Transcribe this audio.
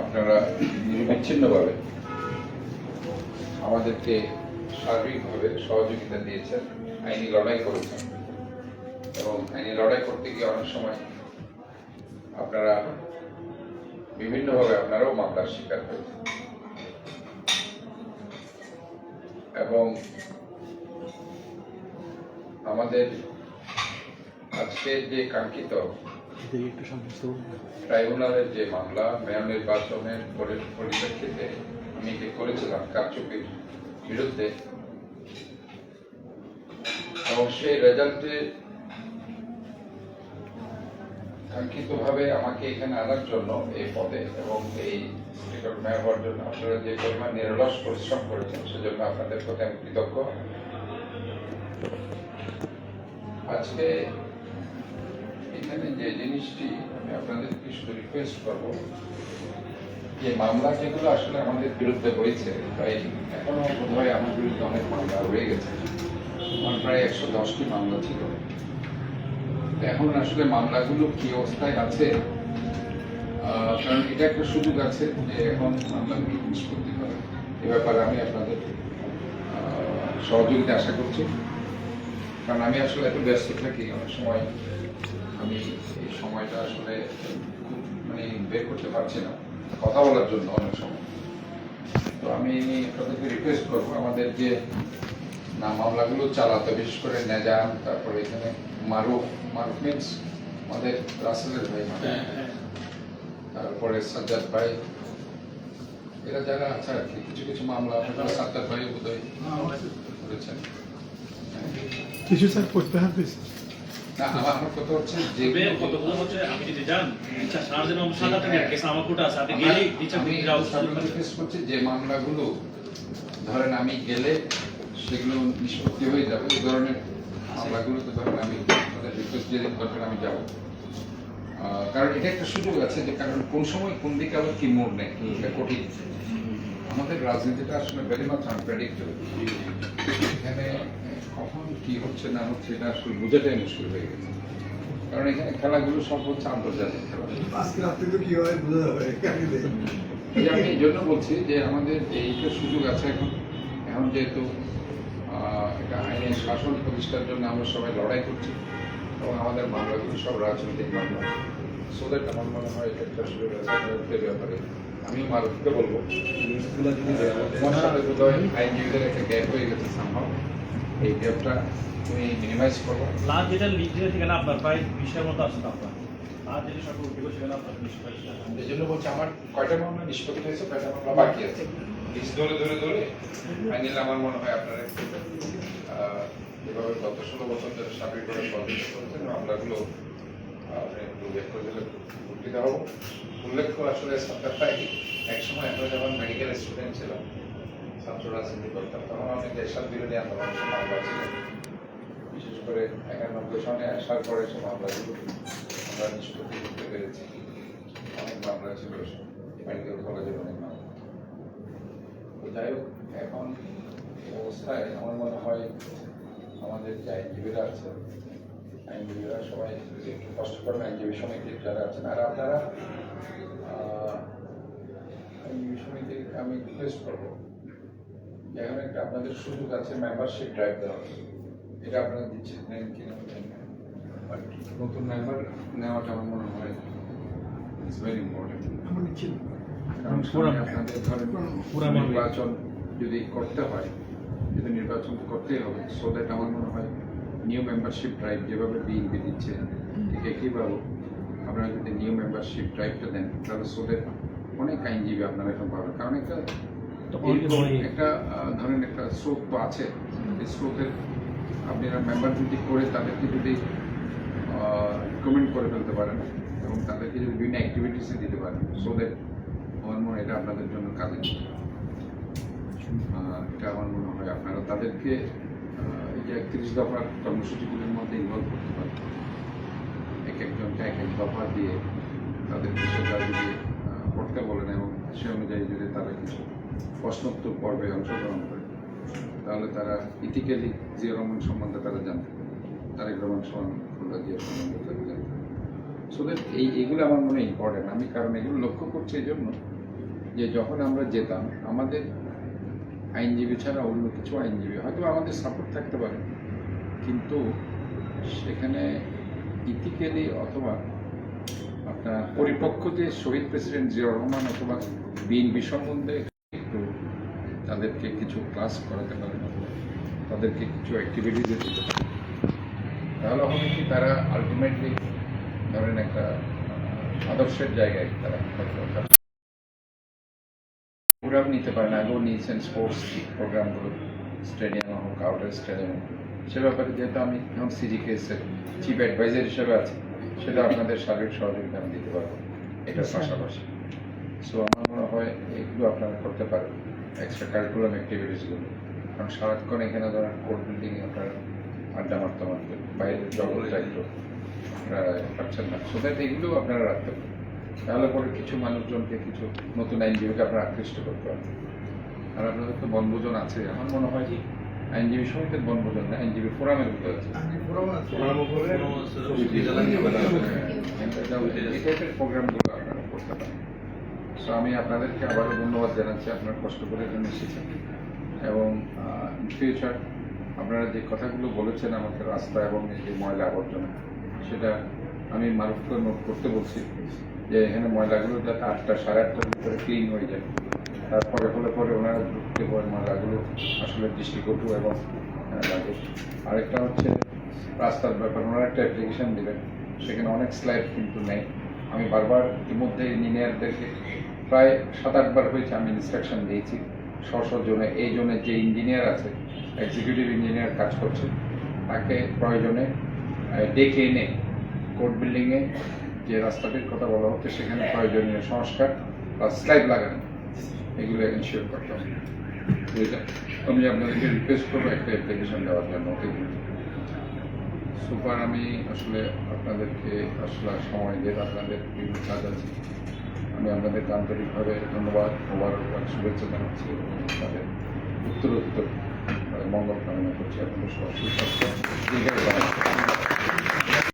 আপনারা নিরবিচ্ছিন্নভাবে আমাদেরকে সার্বিকভাবে সহযোগিতা দিয়েছেন, আইনি লড়াই করেছেন। এবং আইনি লড়াই করতে গিয়ে অনেক সময় আপনারা বিভিন্নভাবে আপনারাও মামলার শিকার হয়েছেন। এবং আমাদের আজকে যে কাঙ্ক্ষিত ট্রাইব্যুনালের যে মামলা মেয়র নির্বাচনের পরিপ্রেক্ষিতে আমি যে করেছিলাম কারচুপির বিরুদ্ধে, এবং সেই রেজাল্টে কাঙ্ক্ষিতভাবে আমাকে এখানে আনার জন্য এই পদে এবং এই মেয়র হওয়ার জন্য আপনারা যে পরিমাণ নিরলস পরিশ্রম করেছেন, সেজন্য আপনাদের প্রতি আমি কৃতজ্ঞ। আজকে এখানে যে জিনিসটি আমি আপনাদেরকে শুধু রিকোয়েস্ট করব যে মামলা যেগুলো আসলে আমাদের বিরুদ্ধে হয়েছে তাই এখনও বোধ হয় আমার বিরুদ্ধে অনেক মামলা রয়ে গেছে। আমার প্রায় একশো দশটি মামলা ছিল। এখন আসলে মামলাগুলো কি অবস্থায় আছে? কারণ এটা একটা সুযোগ আছে যে এখন মামলাগুলো নিষ্পত্তি করা। এ ব্যাপারে আমি আপনাদের সহযোগিতা আশা করছি। কারণ আমি আসলে এত ব্যস্ত থাকি, অনেক সময় আমি এই সময়টা আসলে মানে বের করতে পারছি না। কথা বলার জন্য অনেক সময়। তো আমি আপনাদেরকে রিকোয়েস্ট করব আমাদের যে না মামলাগুলো চালাতে বিশেষ করে নেজাম তারপরে এখানে মারুফ মারুফ মিন্স আমাদের রাসেলের ভাই মানে তারপরে সাজ্জাদ ভাই। এরা যারা আছে আর কি কিছু কিছু মামলা আপনারা সাজ্জাদ ভাই বোধহয় করেছেন। কিছু স্যার করতে হবে না আমার কথা হচ্ছে যে কতগুলো হচ্ছে যদি যান ইচ্ছা সারা দিন আমার সাদা থাকে কেস আমার কোটা আছে আপনি গেলেই ইচ্ছা আমি যাও করছি যে মামলাগুলো ধরেন আমি গেলে সেগুলো নিষ্পত্তি হয়ে যাবে এই ধরনের মামলাগুলো তো ধরেন আমি রিকোয়েস্ট আমি যাব। কারণ এটা একটা সুযোগ আছে যে কারণ কোন সময় কোন দিকে আবার কি মোড় নেয় এটা কঠিন। আমাদের রাজনীতিটা আসলে ভেরি মাছ আনপ্রেডিক্টেবল এখানে কখন কি হচ্ছে না হচ্ছে এটা আসলে বোঝাটাই মুশকিল হয়ে গেছে। কারণ এখানে খেলাগুলো সব হচ্ছে আন্তর্জাতিক খেলা। আজকে রাত্রে তো কি হয় বোঝা যাবে? আমি এই জন্য বলছি যে আমাদের এইটা সুযোগ আছে এখন এখন যেহেতু এটা আইনের শাসন প্রতিষ্ঠার জন্য আমরা সবাই লড়াই করছি এবং আমাদের মামলাগুলো সব রাজনৈতিক মামলা সো দ্যাট আমার মনে হয় এটা একটা সুযোগ আছে ব্যাপারে আমিও মারুফকে বলব তোমার সাথে বোধহয় আইনজীবীদের একটা গ্যাপ হয়ে গেছে সম্ভব এই গ্যাপটা তুমি মিনিমাইজ করব লাস্ট যেটা লিড যেটা সেখানে আপনার প্রায় বিশের মতো আসছে আপনার। লাস্ট যেটা সরকার উঠে সেখানে আপনার বিশ বাইশ এই জন্য বলছি আমার কয়টা মামলা নিষ্পত্তি হয়েছে কয়টা মামলা বাকি আছে? লিস্ট ধরে ধরে ধরে ফাইনালি আমার মনে হয় আপনারা যেভাবে গত ষোলো বছর ধরে সার্বিক করে মামলাগুলো উল্লেখ্য আসলে সরকারটাই একসময় আমরা যখন মেডিকেল স্টুডেন্ট ছিলাম ছাত্র রাজনীতি করতাম তখন অনেক দেশার বিরোধী আন্দোলনের মামলা ছিল বিশেষ করে একানব্বই সনে আসার পরে সে মামলাগুলো আমরা নিষ্পত্তি করতে পেরেছি। অনেক মামলা ছিল মেডিকেল কলেজের অনেক মামলা। যাই হোক, এখন অবস্থায় আমার মনে হয় আমাদের যে আইনজীবীরা আছে আইনজীবীরা সবাই একটু কষ্ট করবেন আইনজীবী সমিতির যারা আছেন আর আপনারা আইনজীবী সমিতির আমি রিকোয়েস্ট করব এখন একটা আপনাদের সুযোগ আছে মেম্বারশিপ ড্রাইভ দেওয়ার। এটা আপনারা দিচ্ছেন নেন কিনা নতুন মেম্বার নেওয়াটা আমার মনে হয় ইটস ভেরি ইম্পর্টেন্ট আমার ছিল আপনাদের ধরেন পুরা নির্বাচন যদি করতে হয় যদি নির্বাচন তো করতেই হবে সো দ্যাট আমার মনে হয় নিউ মেম্বারশিপ ড্রাইভ যেভাবে বিএনপি দিচ্ছে ঠিক একইভাবে আপনারা যদি নিউ মেম্বারশিপ ড্রাইভটা দেন তাহলে সো দ্যাট অনেক আইনজীবী আপনারা এখন পাবেন। কারণ একটা একটা ধরেন একটা স্রোত তো আছে এই স্রোতের আপনারা মেম্বার যদি করে তাদেরকে যদি রিকমেন্ড করে ফেলতে পারেন এবং তাদেরকে যদি বিভিন্ন অ্যাক্টিভিটিসে দিতে পারেন সো দ্যাট আমার মনে হয় এটা আপনাদের জন্য কাজে এটা আমার মনে হয় আপনারা তাদেরকে যে একত্রিশ দফার কর্মসূচিগুলির মধ্যে ইনভলভ করতে পারেন এক একজনকে এক এক দফা দিয়ে তাদেরকে সেটা যদি পড়তে বলেন এবং সে অনুযায়ী যদি তারা কিছু প্রশ্নোত্তর পর্বে অংশগ্রহণ করে, তাহলে তারা ইথিক্যালি জিয়া রহমান সম্বন্ধে তারা জানতে পারে। তারেক রহমান সম্বন্ধে জিয়া সম্বন্ধে তারা জানতে পারে। সো দ্যাট এই, এগুলো আমার মনে ইম্পর্টেন্ট আমি কারণ এগুলো লক্ষ্য করছি এই জন্য যে যখন আমরা যেতাম, আমাদের আইনজীবী ছাড়া অন্য কিছু আইনজীবী হয়তো আমাদের সাপোর্ট থাকতে পারে। কিন্তু সেখানে ইথিক্যালি অথবা আপনার পরিপক্ক যে শহীদ প্রেসিডেন্ট জিয়াউর রহমান অথবা বিএনপি সম্বন্ধে একটু তাদেরকে কিছু ক্লাস করাতে পারেন তাদেরকে কিছু অ্যাক্টিভিটি দিতে পারেন। তাহলে হবে কি, তারা আলটিমেটলি ধরেন একটা আদর্শের জায়গায় তারা প্রোগ্রাম নিতে পারেন আগেও নিয়েছেন স্পোর্টস প্রোগ্রামগুলো স্টেডিয়ামে হোক আউটার স্টেডিয়ামে সে ব্যাপারে যেহেতু আমি এখন সিজিকেএসের চিফ অ্যাডভাইজার হিসেবে আছি সেটা আপনাদের সার্বিক সহযোগিতা আমি দিতে পারব। এটার পাশাপাশি। সো আমার মনে হয় এগুলো আপনারা করতে পারেন এক্সট্রা কারিকুলাম অ্যাক্টিভিটিসগুলো কারণ সারাক্ষণ এখানে ধরেন কোর্ট বিল্ডিংয়ে আপনারা আড্ডা মারতে মারতে বাইরের জগৎটা একটু আপনারা পাচ্ছেন না। সো দ্যাট এগুলো আপনারা রাখতে পারেন তাহলে পরে কিছু মানুষজনকে কিছু নতুন আইনজীবীকে আপনারা আকৃষ্ট করতে পারবেন। আর আপনাদের তো বনভোজন আছে। আমার মনে হয় যে আইনজীবী সমিতির বনভোজন না আইনজীবী ফোরামের মধ্যে আছে। আমি এই টাইপের প্রোগ্রামগুলো আপনারা করতে পারেন। সো আমি আপনাদেরকে আবারও ধন্যবাদ জানাচ্ছি আপনারা কষ্ট করে এখানে এসেছেন। এবং ইন ফিউচার আপনারা যে কথাগুলো বলেছেন আমাকে রাস্তা এবং এই যে ময়লা আবর্জনা সেটা আমি মারুফকে নোট করতে বলছি। যে এখানে ময়লাগুলো যাতে আটটা সাড়ে আটটার ভিতরে ক্লিন হয়ে যায়। তারপরে হলে পরে ওনারা ঢুকতে পরে ময়লাগুলো, আসলে দৃষ্টিকটু এবং লাগে আরেকটা হচ্ছে রাস্তার ব্যাপার, ওনারা একটা অ্যাপ্লিকেশন দেবেন। সেখানে অনেক স্লাইড কিন্তু নেই। আমি বারবার ইতিমধ্যে ইঞ্জিনিয়ারদেরকে প্রায় সাত আটবার হয়েছে আমি ইনস্ট্রাকশন দিয়েছি। স্ব জোনে, এই জোনে যে ইঞ্জিনিয়ার আছে এক্সিকিউটিভ ইঞ্জিনিয়ার কাজ করছে, তাকে প্রয়োজনে ডেকে এনে কোর্ট বিল্ডিংয়ে যে রাস্তাটির কথা বলা হচ্ছে সেখানে প্রয়োজনীয় সংস্কার বা স্লাইড লাগানো এগুলো এনশিওর করতে হবে? আমি আপনাদেরকে রিকোয়েস্ট করব একটা অ্যাপ্লিকেশন দেওয়ার জন্য সুপার আমি আসলে আপনাদেরকে আসলে সময় দিয়ে আপনাদের বিভিন্ন কাজ আছে আমি আপনাদের আন্তরিকভাবে ধন্যবাদ মোবারকবাদ শুভেচ্ছা জানাচ্ছি এবং আপনাদের উত্তরোত্তর আহ, মঙ্গল কামনা করছি আপনাদের সব সুস্বাস্থ্য।